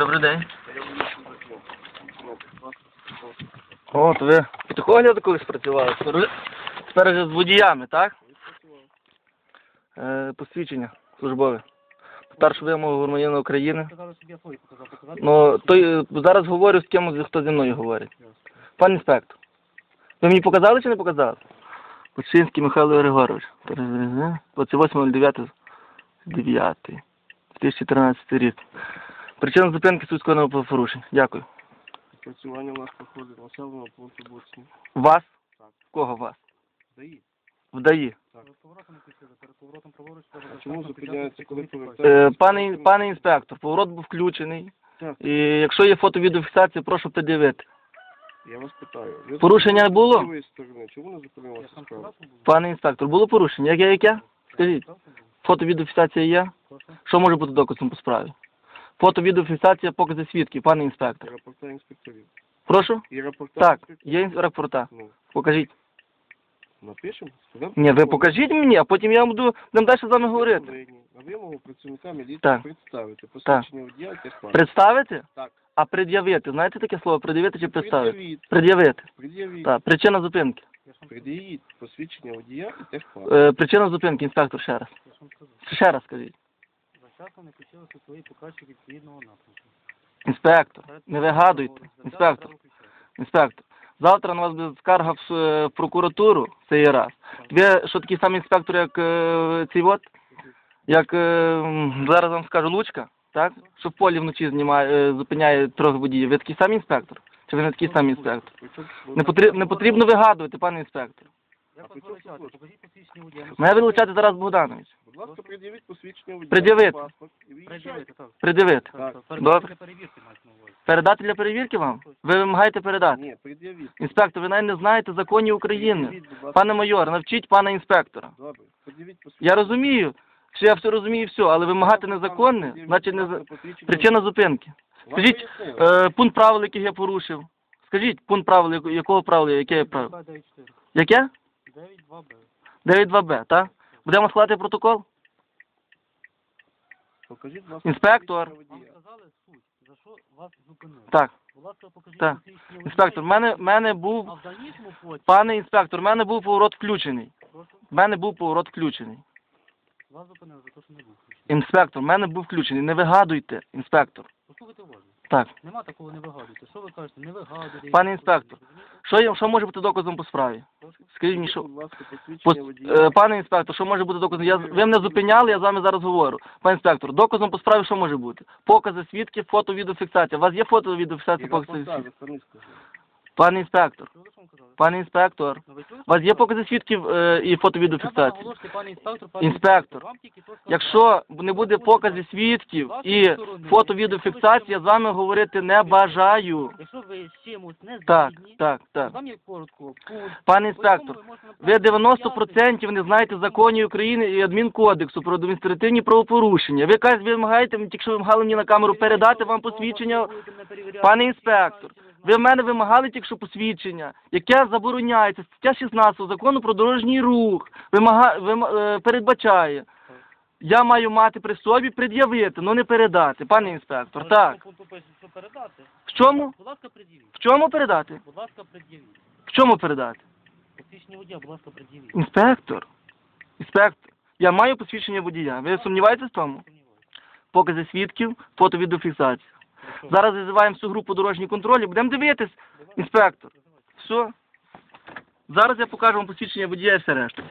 Добрий день. О, то ви такого огляду колись працювали? Тепер вже- з водіями, так? Е, посвідчення службове. Старшу вимогу громадянина України. Ну, то зараз говорю з ким, хто зі мною говорить. Пан інспектор, ви мені показали чи не показали? Починський Михайло Григорович. 28.09. 2013 рік. Причина зупинки судського порушення. Дякую. Працювання у нас проходить в населеному пункту Буцні. Вас? Так. Кого вас? Даї. Вдає. Треба А чому зупиняється, коли коли повертається? Е, пане, пане інспектор, поворот був включений. Так. І якщо є фото-відеофіксація, прошу пред'явити. Я вас питаю. ви Порушення не було? з лівої сторони. Чому не зупинилася справа? Пане інспектор, було порушення? Яке яке? Скажіть, фото-відеофіксація є? Що може бути доказом по справі? Фото, відеофіксація, покази свідків, пане інспектор. рапорта інспекторів. Прошу? І рапорта Так, інспекторів. є інс- рапорта. Ну, Покажіть. напишемо? Ні, ви покажіть мені, а потім я буду будемо далі з вами говорити. Повинні На вимогу працівника міліції Так. представити. Посвідчення водія техпаспорт. Представити? Так. А пред'явити. Знаєте таке слово пред'явити чи представити? Пред'явіть. Пред'явити. Пред'явіть. Так, причина зупинки. Пред'явіть посвідчення водія і техпаспорт. Е, причина зупинки, інспектор, ще раз. Ще раз скажіть. Зачасно не включили свої показчики відповідного напрямку. Інспектор, не вигадуйте. Інспектор, інспектор. Завтра на вас буде скарга в е, прокуратуру, це є раз. Ви що такий самий інспектор, як е, цей от? Як е, зараз вам скажу Лучка, так? Що в полі вночі знімає, зупиняє трьох водіїв. Ви такий самий інспектор? Чи ви не такий самий інспектор? Не, потрібно, не потрібно вигадувати, пане інспектор. Вас? Покажіть посвідчення водія. Мене вилучати Тарас Богданович. Будь ласка, пред'явіть посвідчення водія. Пред'явити. Пред'явити, так. Пред'явити. Так. Так, Добре. передати для перевірки мають на увазі. Передати для перевірки вам? Ви вимагаєте передати? Ні, пред'явіть. Інспектор, ви навіть не знаєте законів України. Пред'явіть, будь ласка. Пане майор, навчіть пана інспектора. Добре, пред'явіть посвідчення. Я розумію, що я все розумію, все, але вимагати незаконне, значить не за- причина зупинки. Скажіть, е, пункт правил, яких я порушив. Скажіть, пункт правил, яко- якого правила, яке я правило? 9-4. Яке? 9-2-Б. 9.2б, так? Будемо складати протокол? Покажіть, будь ласка, Інспектор. Вам сказали суть, за що вас зупинили. Так, Будь ласка, покажіть Так. посвідчення водія. інспектор, в мене, в мене А в дальнішому пане інспектор, в мене був поворот включений. прошу, В мене був поворот включений. вас зупинили за те, що не був включений. Інспектор, в мене був включений. Не вигадуйте, інспектор. Послухайте уважно. Так. Нема такого не вигадуйте. Що ви кажете? Не вигадуйте. Пане інспектор, Що, є- що може бути доказом по справі? Скажіть мені, що. Будь ласка, По, посвідчення водія. е, пане інспектор, що може бути доказом? Я, ви мене зупиняли, я з вами зараз говорю. Пане інспектор, доказом по справі що може бути? Покази свідків, фото, відеофіксація. У вас є фото, відеофіксація, покази рапорта, свідків? ви Пане інспектор, що вам казали? пане інспектор, Ну, ви чули, у вас є вам покази свідків е, і фото, Треба відеофіксації? наголошувати, пане інспектор, пане Інспектор, Вам тільки сказали. Якщо не буде показів свідків і фото, відеофіксації, я з вами говорити не бажаю. Якщо ви з чимось не Так, згідні, так, так. там є коротко пункт. Пане по інспектор, можете Ви направити 90% не знаєте законів України і адмінкодексу про адміністративні правопорушення. Ви кажете, вимагаєте, тільки що вимагали мені на камеру передати вам посвідчення. Пане інспектор, ви в мене вимагали тільки що посвідчення, яке забороняється. Стаття 16 закону про дорожній рух вимага, вима- е, передбачає. Я маю мати при собі пред'явити, ну не передати, пане інспектор. Так. Пише, що передати. В чому? Будь ласка, пред'явіть. В чому передати? Будь ласка, пред'явіть. В чому передати? Посвідчення водія, будь ласка, пред'явіть. Інспектор. Інспектор. Я маю посвідчення водія. Ви сумніваєтесь в тому? Сумніваюся. Покази свідків, фото відеофіксація. Зараз визиваємо всю групу дорожній контролі, будемо дивитись, інспектор. Все. Зараз я покажу вам посвідчення водія і все решта.